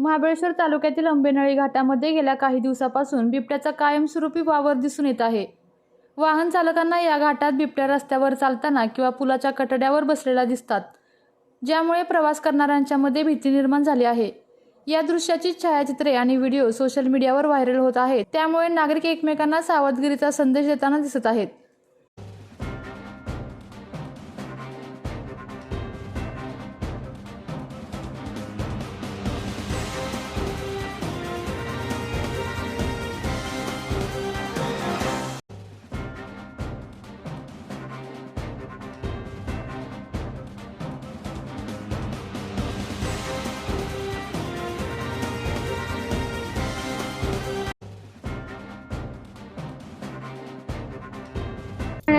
महाबळेश्वर तालुक्यातील आंबेनळी घाटामध्ये गेल्या काही दिवसापासून बिबट्याचा कायमस्वरूपी वावर दिसून येत आहे. वाहन चालकांना या घाटात बिबट्या रस्त्यावर चालताना किंवा पुलाच्या कटड्यावर बसलेला दिसतात ज्यामुळे प्रवास करणाऱ्यांच्यामध्ये भीती निर्माण झाली आहे. या दृश्याची छायाचित्रे आणि व्हिडिओ सोशल मीडियावर व्हायरल होत आहेत त्यामुळे नागरिक एकमेकांना सावधगिरीचा संदेश देताना दिसत आहेत.